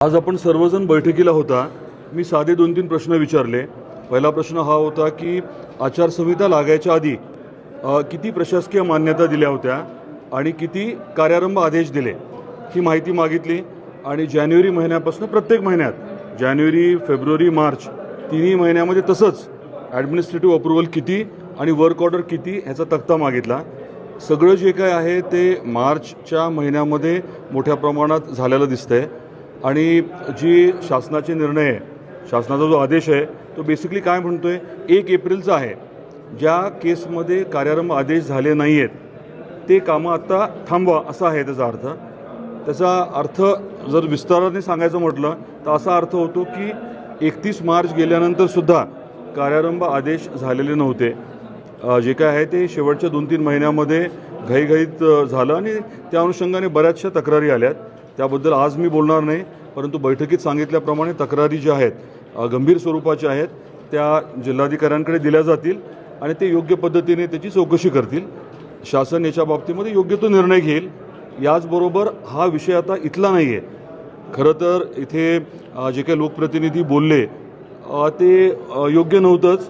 आज आपण सर्वजण बैठकीला होता. मी साधे दोन तीन प्रश्न विचारले. पहिला प्रश्न हा होता की आचारसंहिता लागायच्या आधी अ, किती प्रशासकीय मान्यता दिल्या होत्या आणि किती कार्यारंभ आदेश दिले? ही माहिती मागितली आणि जानेवारी महिन्यापासून प्रत्येक महिन्यात जानेवारी फेब्रुवारी मार्च तिन्ही महिन्यामध्ये तसंच ॲडमिनिस्ट्रेटिव्ह अप्रुव्हल किती आणि वर्क ऑर्डर किती ह्याचा तक्ता मागितला. सगळं जे काय आहे ते मार्चच्या महिन्यामध्ये मोठ्या प्रमाणात झालेलं दिसतंय. आणि जी शासनाचे निर्णय आहे शासनाचा जो आदेश आहे तो बेसिकली काय म्हणतो आहे एक एप्रिलचा आहे. ज्या केसमध्ये कार्यारंभ आदेश झाले नाही आहेत ते कामं आत्ता थांबवा असा आहे त्याचा अर्थ. त्याचा अर्थ जर विस्ताराने सांगायचं म्हटलं तर असा अर्थ होतो की एकतीस मार्च गेल्यानंतर सुद्धा कार्यारंभ आदेश झालेले नव्हते. जे काय आहे ते शेवटच्या दोन तीन महिन्यामध्ये घाईघाईत झालं आणि त्या अनुषंगाने बऱ्याचशा तक्रारी आल्यात. त्याबद्दल आज मी बोलणार नाही परंतु बैठकीत सांगितल्याप्रमाणे तक्रारी ज्या आहेत गंभीर स्वरूपाच्या आहेत त्या जिल्हाधिकाऱ्यांकडे दिल्या जातील आणि ते योग्य पद्धतीने त्याची चौकशी करतील. शासन याच्या बाबतीमध्ये योग्य तो निर्णय घेईल. याचबरोबर हा विषय आता इथला नाही आहे खरं तर इथे जे काही लोकप्रतिनिधी बोलले ते योग्य नव्हतंच.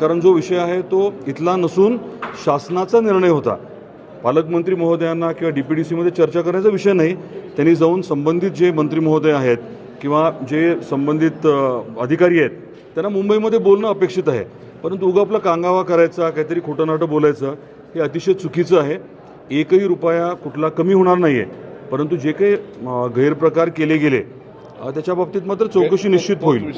कारण जो विषय आहे तो इथला नसून शासनाचा निर्णय होता. पालकमंत्री महोदयांना किंवा डी पी डी सीमध्ये चर्चा करण्याचा विषय नाही. त्यांनी जाऊन संबंधित जे मंत्री महोदय आहेत किंवा जे संबंधित अधिकारी आहेत त्यांना मुंबईमध्ये बोलणं अपेक्षित आहे. परंतु उगा आपला कांगावा करायचा काहीतरी खोटं नाटं बोलायचं हे अतिशय चुकीचं आहे. एकही रुपया कुठला कमी होणार नाही आहे परंतु जे काही गैरप्रकार केले गेले त्याच्या बाबतीत मात्र चौकशी निश्चित होईल.